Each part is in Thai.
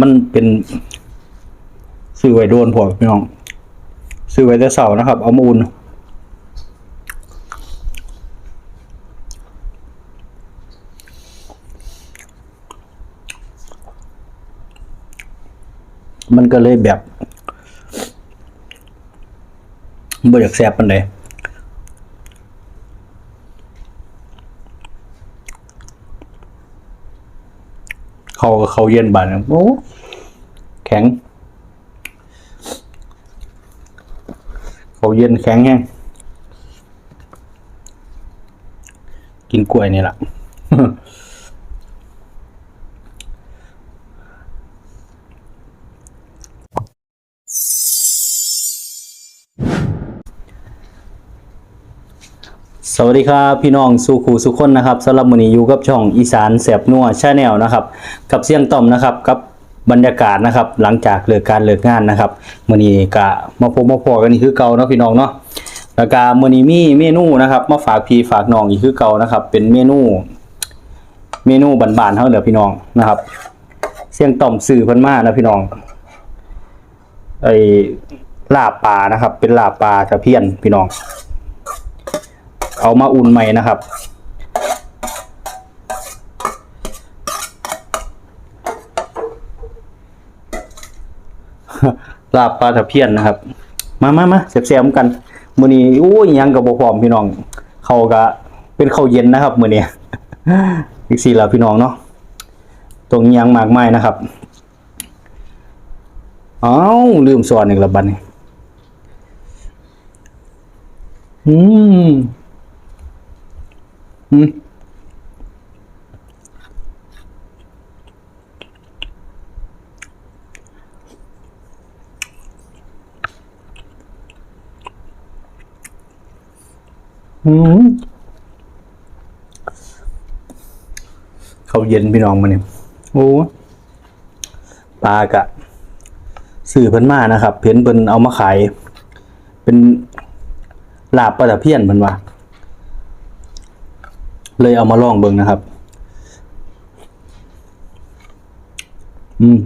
มันเป็นซื้อไว้โดนพวพี่น้องซื้อไว้แต่เสานะครับ เอามาอุ่นมันก็เลยแบบบ่อยากแซบปานใด เขาก็เขาเย็นบาดนะโอ้แข็ง เขาเย็นแข็งแห้งกินกล้วยนี่แหละ สวัสดีครับพี่น้องสู่ครูสุขคนนะครับสำหรับมื้อนี้อยู่กับช่องอีสานแสบนัวชาแนลนะครับกับเสียงต่อมนะครับกับบรรยากาศนะครับ หลังจากเลิกการเลิกงานนะครับมื้อนี้ก็มาพบมาพอกันนี่คือเก่าเนาะพี่น้องเนาะแล้วก็มื้อนี้มีเมนูนะครับมาฝากพี่ฝากน้องอีกคือเก่านะครับ เป็นเมนู เมนูบานๆเฮาเด้อพี่น้องนะครับ เสียงต่อมสื่อพิ่นมานะพี่น้องไอ้ลาบปลานะครับ เป็นลาบปลาตะเพียนพี่น้อง เอามาอุ่นใหม่นะครับ ลาบปลาตะเพียนนะครับ มามามาเสียบๆกันมือนี้โอ้ยยังกับบ่พร้อมพี่น้องเขาก็เป็นข้าวเย็นนะครับมือนี้อีกสี่ละพี่น้องเนาะตรงยังมากไมายนะครับเอ้าลืมสอนอีกละบัดนี้ อืม อืมเขาเย็นพี่น้องมาเนี่ยโอ้ปลากะสื่อเพิ่นมานะครับ เพิ่นเพิ่นเอามาขาย เป็นลาบปลาตะเพียนเพิ่นว่า เลยเอามาลองเบิ่งนะครับ อืม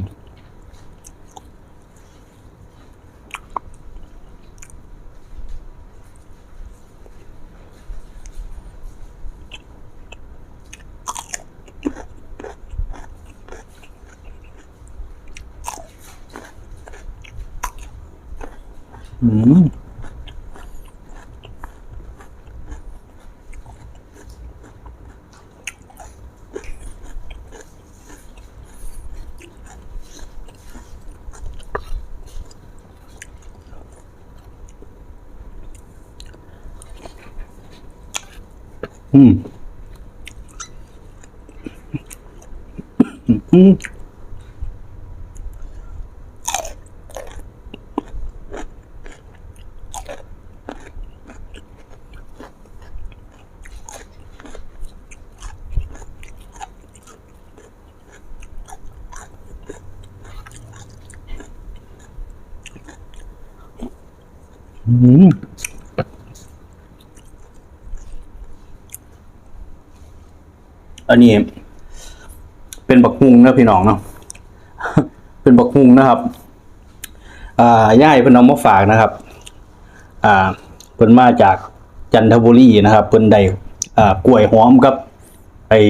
อืม อืมอื อันนี้ เป็นบักฮุงนะพี่น้องเนาะเป็นบักฮุงนะครับ อ่าย่ายเพิ่นเอามาฝากนะครับ อ่าเพิ่นมาจากจันทบุรีนะครับเพิ่นได้อ่ากล้วยหอมกับไอ้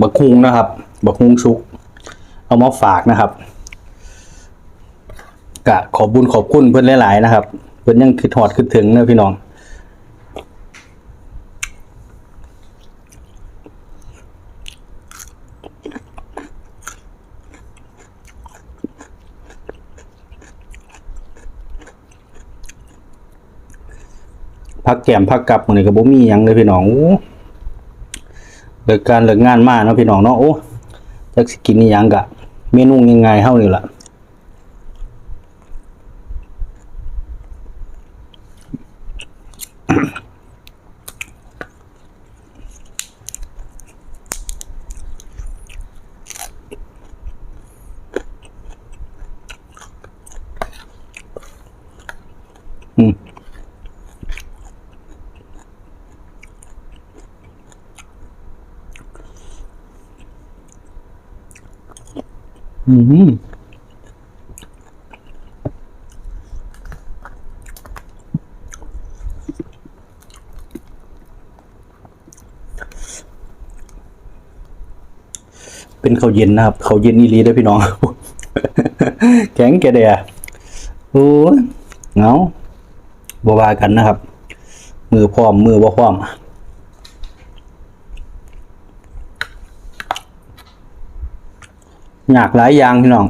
บักฮุงนะครับ บักฮุงสุก เอามาฝากนะครับกะขอบุญขอบคุณเพิ่อนหลาย ๆ นะครับ เพิ่นยังคิดฮอดคิดถึงนะพี่น้อง พักแก้มพักกลับมื้อนี้ก็บ่มีหยังเลยพี่น้องโอ้เลิกการเลิกงานมาเนะพี่น้องเนาะโอ้จักสิกินอีหยังกะเมนูง่ายๆเฮานี่ล่ะอืม อืมเป็นข้าวเย็นนะครับข้าวเย็นอีหลีเด้พี่น้อง แข็งแกเดียโอ้เงาบวากันนะครับ มือพร้อม มือบ่พร้อม ยากหลายอย่างพี่น้อง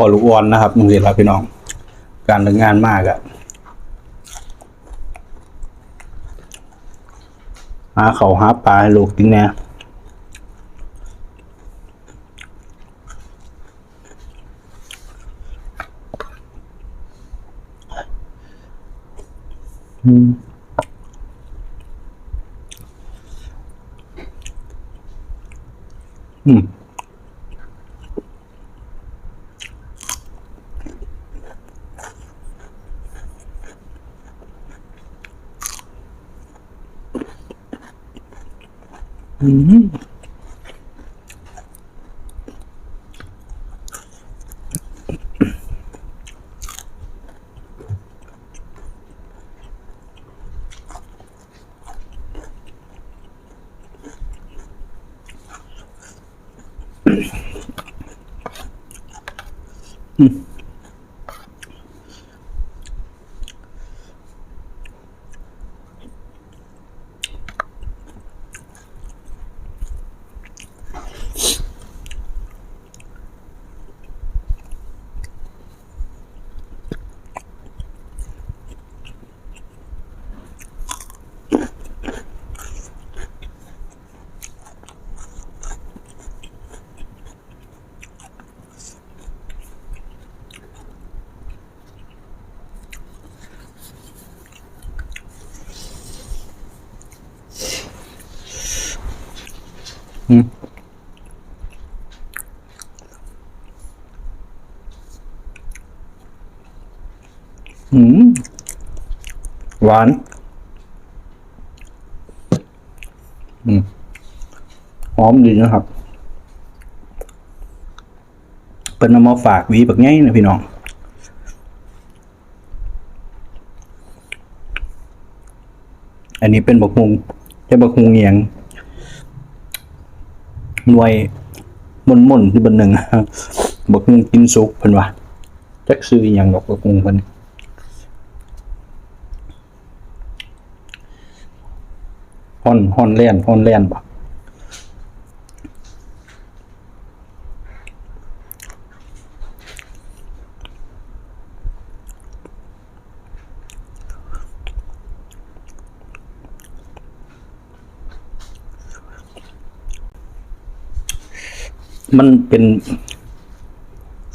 พอลูกอ่อนนะครับมึงเห็นแล้วพี่น้อง การทำงานมากอะหาเขาหาปลาให้ลูกกินแน่อืมอืม อื อืมอืมหวาน อืมหอมดีนะครับ เป็นเอามาฝากวีแบบง่ายนะพี่น้องอันนี้เป็นบักฮุงจะบักฮุงเงียง หน่วยมนมนๆที่บนหนึ่งบักงกินสุกเพิ่นว่าจักซื้ออย่างดอกบักฮุงเพิ่นฮอนฮอนแล่นฮอนแล่นบ่ มันเป็น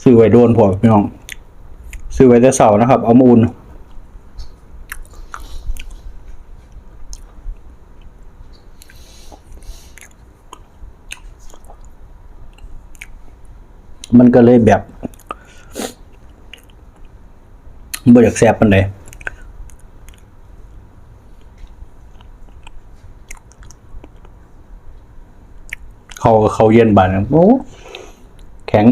ซื้อไว้โดนพวกพี่น้องซื้อไว้แต่เสาร์นะครับ เอามาอุ่นมันก็เลยแบบบ่อยากแซ่บปานเขาก็ เขาเย็นบาดนะโอ้แข็ง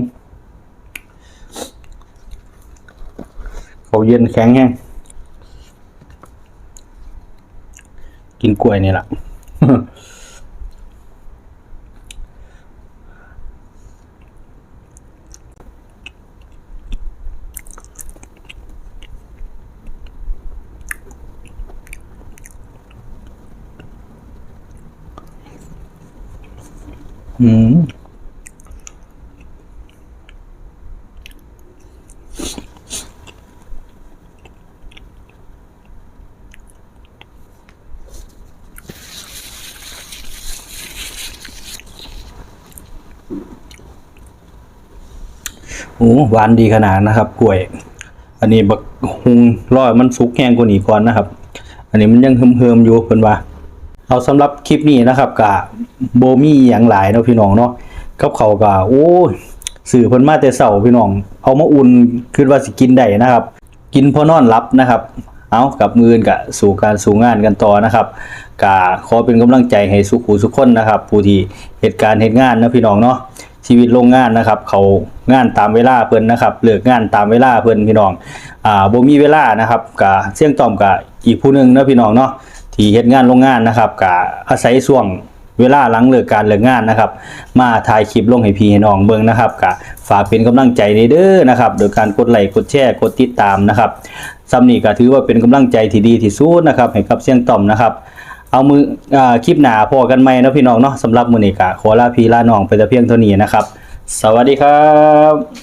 เขาเย็นแข็งแห้งกินกล้วยนี่แหละ อืมโอ้หวานดีขนาดนะครับ กล้วย อันนี้บักฮุงร้อยมันฟุกแห้งกว่านี้ก่อนนะครับ อันนี้มันยังเฮิมๆอยู่เพิ่นว่า เอาสำหรับ ลิปนี้นะครับกะโบมี่อย่างหลายเนาะพี่น้องเนาะกับเขากะโอ้สื่อเพิ่นมาแต่เช้าพี่น้อง เอามาอุ่นคิดว่าสิกินได้นะครับ กินพอนอนหลับนะครับ เอากับมือนกะสู่การสู่งานกันต่อนะครับกะขอเป็นกำลังใจให้สุขูสุขคนนะครับ ผู้ที่เหตุการณ์เหตุงานนะพี่น้องเนาะชีวิตโรงงานนะครับ เขางานตามเวลาเพิ่นนะครับเลิกงานตามเวลาเพิ่นพี่น้องอ่าบ่มีเวลานะครับกะเสี่ยงต่อมกะอีกผู้หนึงนะพี่น้องเนาะ ที่เฮ็ดงานโรงงานนะครับกะอาศัยช่วงเวลาหลังเลิกการเลิกงานนะครับ มาถ่ายคลิปลงให้พี่ให้น้องเบิ่งนะครับก็ฝากเป็นกำลังใจในเด้อนะครับโดยการกดไลค์กดแชร์กดติดตามนะครับซ้ำนี้ก็ถือว่าเป็นกำลังใจที่ดีที่สุดนะครับให้กับเสียงต่อมนะครับเอามืออ่าคลิปหนาพอกันใหมนะพี่น้องเนาะสำหรับมือนี้ก็ขอลาพี่ลาน้องไปแต่เพียงเท่านี้นะครับ สวัสดีครับ